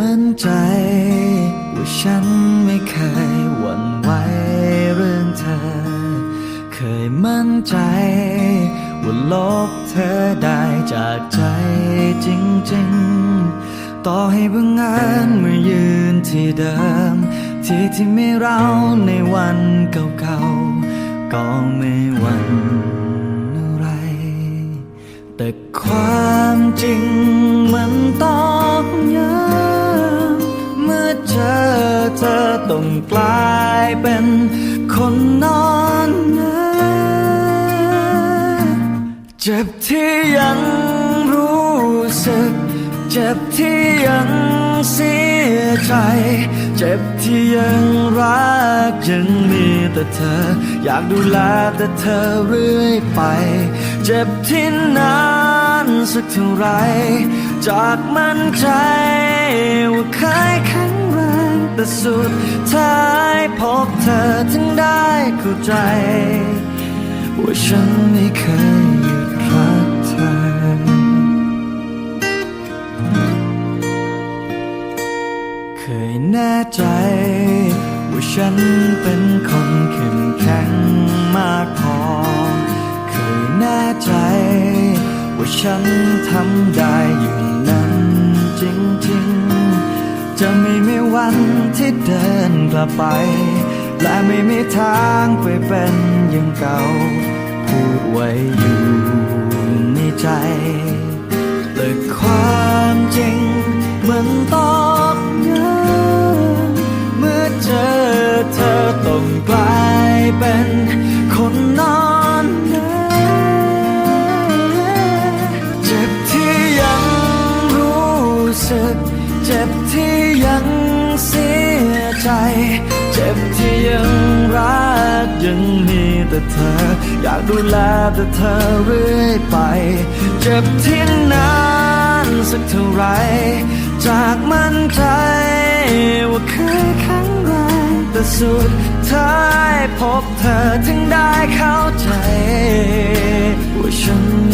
มั่นใจ ว่าฉันไม่เคยหวั่นไหวเรื่องเธอ เคยมั่นใจ ว่าลบเธอได้จากใจจริงๆ ต่อให้บังเอิญมายืนที่เดิม ที่ที่ไมีเราในวันเก่าๆ ก็ไม่หวั่นอะไร แต่ความจริงมันต้อง ต้องกลายเป็นคนนอนนเจ็บที่ยังรู้สึก เจ็บที่ยังเสียใจ เจ็บที่ยังรักยังมีแต่เธอ อยากดูแลแต่เธอเรื่อยไป เจ็บที่นานสักเท่าไร จากมั่นใจว่าเคยแข็ง แรงแต่สุดท้ายพบเธอถึงได้เข้าใจ ว่าฉันไม่เคยหยุดรักเธอเคยแน่ใจ ว่าฉันเป็นคนเข้มแข็งมากพอ เคยแน่ใจ ว่าฉันทำได้อย่างนั้นจริงๆ จะไม่ันที่เดินกลับไป และไม่มีทางไปเป็นอย่างเก่า พูดไว้อยู่ในใจแต่ความจริงเหมันตองย้ำเมื่อเจอเธอต้องกลายเป็นคนนอนเจ็บที่ยังรู้สึก เจ็บที่ยัง เสียใจ เจ็บที่ยังรักยังมีแต่เธอ อยากดูแลแต่เธอเรื่อยไป เจ็บที่นานสักเท่าไร จากมั่นใจว่าเคยแข็งแรงแต่สุดท้ายพบเธอถึงได้เข้าใจว่าฉัน